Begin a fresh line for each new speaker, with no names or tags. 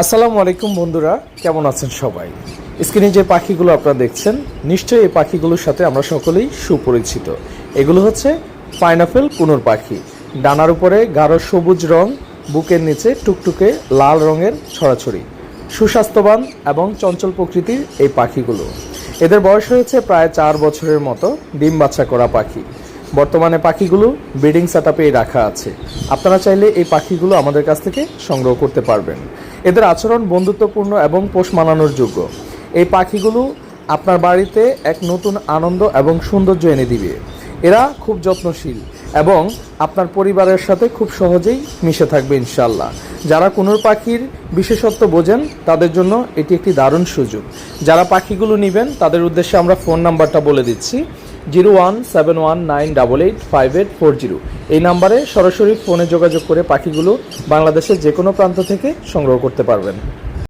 আসসালামু আলাইকুম বন্ধুরা, কেমন আছেন সবাই? স্ক্রিনে যে পাখিগুলো আপনারা দেখছেন, নিশ্চয়ই এই পাখিগুলোর সাথে আমরা সকলেই সুপরিচিত। এগুলো হচ্ছে পাইনাপেল কুনুর পাখি। ডানার উপরে গাঢ় সবুজ রং, বুকের নিচে টুকটুকে লাল রঙের ছড়াছড়ি। সুস্বাস্থ্যবান এবং চঞ্চল প্রকৃতির এই পাখিগুলো। এদের বয়স হয়েছে প্রায় চার বছরের মতো ডিম বাচ্চা করা পাখি। বর্তমানে পাখিগুলো ব্রিডিং সেট রাখা আছে। আপনারা চাইলে এই পাখিগুলো আমাদের কাছ থেকে সংগ্রহ করতে পারবেন। এদের আচরণ বন্ধুত্বপূর্ণ এবং পোষ মানানোর যোগ্য। এই পাখিগুলো আপনার বাড়িতে এক নতুন আনন্দ এবং সৌন্দর্য এনে দিবে। এরা খুব যত্নশীল এবং আপনার পরিবারের সাথে খুব সহজেই মিশে থাকবে ইনশাল্লাহ যারা কোনো পাখির বিশেষত্ব বোঝেন, তাদের জন্য এটি একটি দারুণ সুযোগ। যারা পাখিগুলো নেবেন, তাদের উদ্দেশ্যে আমরা ফোন নাম্বারটা বলে দিচ্ছি। Zero one seven one nine double eight five eight four zero. এই নাম্বারে সরাসরি ফোনে যোগাযোগ করে পাখিগুলো বাংলাদেশের যে কোনো প্রান্ত থেকে সংগ্রহ করতে পারবেন।